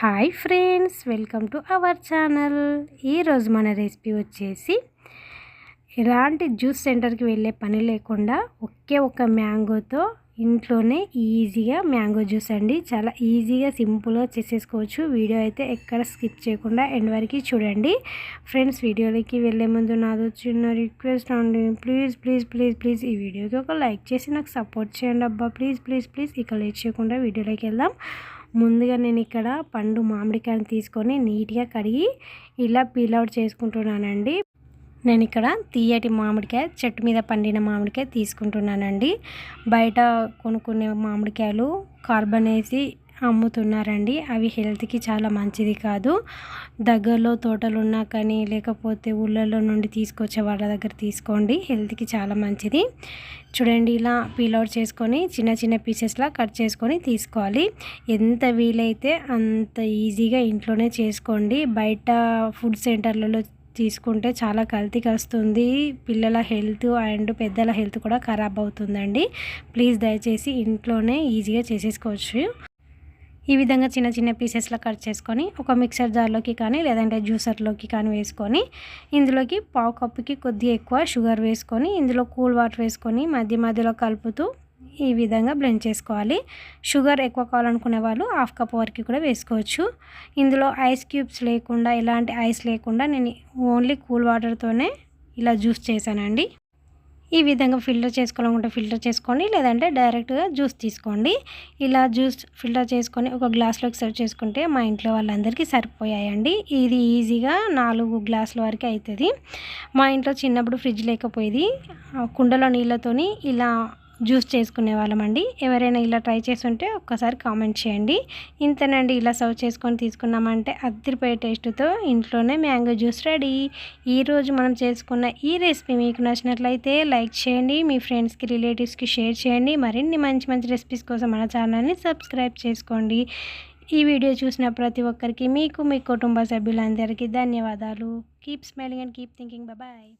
Hi friends welcome to our channel. ఈరోజు మన recipe వచ్చేసి ఎలాంటి జ్యూస్ సెంటర్కి వెళ్ళే పని లేకుండా ఒకే ఒక మ్యాంగోతో ఇంట్లోనే ఈజీగా మ్యాంగో జ్యూస్ అండి. చాలా ఈజీగా సింపుల్గా చేసేసుకోవచ్చు. వీడియో అయితే ఎక్కడ స్కిప్ చేయకుండా ఎండ్ వరకు చూడండి. ఫ్రెండ్స్ వీడియోలోకి వెళ్ళే ముందు నాదో చిన్న రిక్వెస్ట్ అండి. ప్లీజ్ ప్లీజ్ ప్లీజ్ ప్లీజ్ ఈ వీడియోకి ఒక లైక్ చేసి నాకు సపోర్ట్ చేయండి అబ్బా. ప్లీజ్ ప్లీజ్ ప్లీజ్ ఇక లేట్ చేయకుండా వీడియోలోకి వెళ్దాం. ముందుగా నేను ఇక్కడ పండు మామిడికాయని తీసుకొని నీట్గా కడిగి ఇలా పీల్ అవుట్ చేసుకుంటున్నానండి. నేను ఇక్కడ తీయటి మామిడికాయ చెట్టు మీద పండిన మామిడికాయ తీసుకుంటున్నానండి. బయట కొనుక్కునే మామిడికాయలు కార్బన్ వేసి అమ్ముతున్నారండి. అవి హెల్త్కి చాలా మంచిది కాదు. దగ్గరలో తోటలు ఉన్నా కానీ లేకపోతే ఊళ్ళల్లో నుండి తీసుకొచ్చే వాళ్ళ దగ్గర తీసుకోండి. హెల్త్కి చాలా మంచిది. చూడండి ఇలా పీల్అవుట్ చేసుకొని చిన్న చిన్న పీసెస్లా కట్ చేసుకొని తీసుకోవాలి. ఎంత వీలైతే అంత ఈజీగా ఇంట్లోనే చేసుకోండి. బయట ఫుడ్ సెంటర్లలో తీసుకుంటే చాలా కల్తీ వస్తుంది. పిల్లల హెల్త్ అండ్ పెద్దల హెల్త్ కూడా ఖరాబ్ అవుతుందండి. ప్లీజ్ దయచేసి ఇంట్లోనే ఈజీగా చేసేసుకోవచ్చు. ఈ విధంగా చిన్న చిన్న పీసెస్లో కట్ చేసుకొని ఒక మిక్సర్ జార్లోకి కానీ లేదంటే జ్యూసర్లోకి కానీ వేసుకొని ఇందులోకి పావు కప్పుకి కొద్దిగా ఎక్కువ షుగర్ వేసుకొని ఇందులో కూల్ వాటర్ వేసుకొని మధ్య మధ్యలో కలుపుతూ ఈ విధంగా బ్లెండ్ చేసుకోవాలి. షుగర్ ఎక్కువ కావాలనుకునే వాళ్ళు హాఫ్ కప్ వరకు కూడా వేసుకోవచ్చు. ఇందులో ఐస్ క్యూబ్స్ లేకుండా ఎలాంటి ఐస్ లేకుండా నేను ఓన్లీ కూల్ వాటర్తోనే ఇలా జ్యూస్ చేశానండి. ఈ విధంగా ఫిల్టర్ చేసుకోవాలనుకుంటే ఫిల్టర్ చేసుకోండి లేదంటే డైరెక్ట్గా జ్యూస్ తీసుకోండి. ఇలా జ్యూస్ ఫిల్టర్ చేసుకొని ఒక గ్లాస్లోకి సర్వ్ చేసుకుంటే మా ఇంట్లో వాళ్ళందరికీ సరిపోయాయండి. ఇది ఈజీగా నాలుగు గ్లాసుల వరకు అవుతుంది మా ఇంట్లో చిన్నప్పుడు ఫ్రిడ్జ్ లేకపోయేది. కుండలో నీళ్ళతోని ఇలా జ్యూస్ చేసుకునే వాళ్ళమండి ఎవరైనా ఇలా ట్రై చేసి ఉంటే ఒక్కసారి కామెంట్ చేయండి. ఇంతేనండి ఇలా సర్వ్ చేసుకొని తీసుకున్నామంటే అద్దరిపోయే టేస్ట్తో ఇంట్లోనే మ్యాంగో జ్యూస్ రెడీ. ఈరోజు మనం చేసుకున్న ఈ రెసిపీ మీకు నచ్చినట్లయితే లైక్ చేయండి మీ ఫ్రెండ్స్కి రిలేటివ్స్కి షేర్ చేయండి. మరిన్ని మంచి మంచి రెసిపీస్ కోసం మన ఛానల్ని సబ్స్క్రైబ్ చేసుకోండి. ఈ వీడియో చూసిన ప్రతి ఒక్కరికి మీకు మీ కుటుంబ సభ్యులందరికీ ధన్యవాదాలు. Keep smiling and keep thinking bye